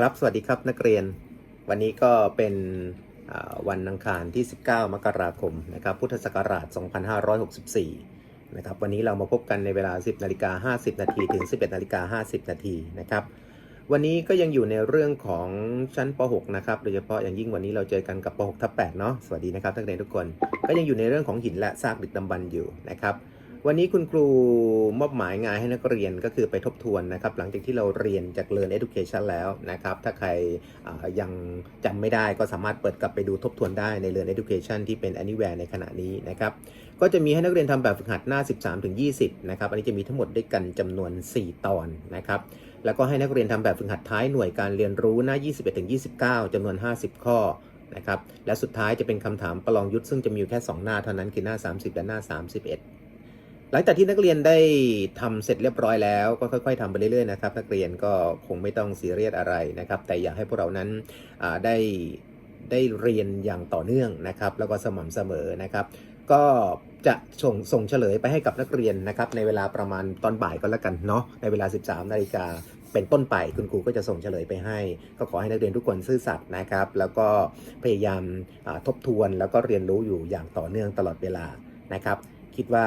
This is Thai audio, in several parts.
ครับ สวัสดีครับนักเรียน วันนี้ก็เป็นวันอังคารที่ 19 มกราคมนะครับพุทธศักราช 2564 นะครับวันนี้เรามาพบกันในเวลา 10นาฬิกา50 นาทีถึง 11นาฬิกา50 นาทีนะครับวันนี้ก็ยังอยู่ในเรื่องของชั้นป .6 นะครับโดยเฉพาะอย่างยิ่งวันนี้เราเจอกันกับป .6 ทับ8เนาะสวัสดีนะครับนักเรียนทุกคน ก็ยังอยู่ในเรื่องของหินและซากดึกดำบรรพ์อยู่นะครับ วันนี้คุณครูมอบหมายงานให้นักเรียนก็คือไปทบทวนนะครับ หลังจากที่เราเรียนจาก Learn Education แล้วนะครับ ถ้าใครยังจำไม่ได้ก็สามารถเปิดกลับไปดูทบทวนได้ใน Learn Education ที่เป็น Anywhere ในขณะนี้นะครับ ก็จะมีให้นักเรียนทำแบบฝึกหัดหน้า 13ถึง20 นะครับ อันนี้จะมีทั้งหมดด้วยกันจำนวน 4 ตอนนะครับแล้วก็ให้นักเรียนทำแบบฝึกหัดท้ายหน่วยการเรียนรู้หน้า 21ถึง29จำนวน 50 ข้อนะครับ และสุดท้ายจะเป็นคำถามประลองยุทธ์ซึ่งจะมีอยู่แค่ 2 หน้าเท่านั้นคือหน้า 30 และหน้า 31 หลังจากที่นักเรียนได้ทำเสร็จเรียบร้อยแล้วก็ค่อยๆทำไปเรื่อยๆนะครับ นักเรียนก็คงไม่ต้องซีเรียสอะไรนะครับ แต่อยากให้พวกเรานั้นได้ได้เรียนอย่างต่อเนื่องนะครับ แล้วก็สม่ำเสมอนะครับ ก็จะส่งส่งเฉลยไปให้กับนักเรียนนะครับ ในเวลาประมาณตอนบ่ายก็แล้วกันเนาะในเวลา 13นาฬิกาเป็นต้นไปคุณครูก็จะส่งเฉลยไปให้ ก็ขอให้นักเรียนทุกคนซื่อสัตย์นะครับ แล้วก็พยายามทบทวนแล้วก็เรียนรู้อยู่อย่างต่อเนื่องตลอดเวลานะครับ คิดว่า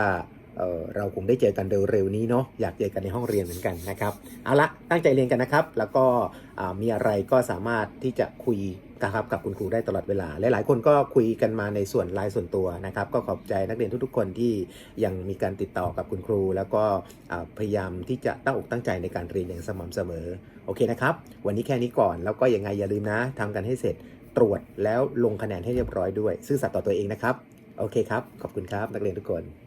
เเราคงได้เจอกันเร็วๆนี้เนาะอยากเจอกันในห้องเรียนเหมือนกันนะครับเอาละตั้งใจเรียนกันนะครับ แล้วก็มีอะไรก็สามารถที่จะคุยนะครับกับคุณครูได้ตลอดเวลา หลายๆคนก็คุยกันมาในส่วนไลน์ส่วนตัวนะครับ ก็ขอบใจนักเรียนทุกๆ คนที่ยังมีการติดต่อกับคุณครู แล้วก็พยายามที่จะตั้งอกตั้งใจในการเรียนอย่างสม่ำเสมอโอเคนะครับ วันนี้แค่นี้ก่อนแล้วก็ยังไงอย่าลืมนะทำกันให้เสร็จตรวจแล้วลงคะแนนให้เรียบร้อยด้วย ซื่อสัตย์ต่อตัวเองนะครับ โอเคครับ ขอบคุณครับ นักเรียนทุกคน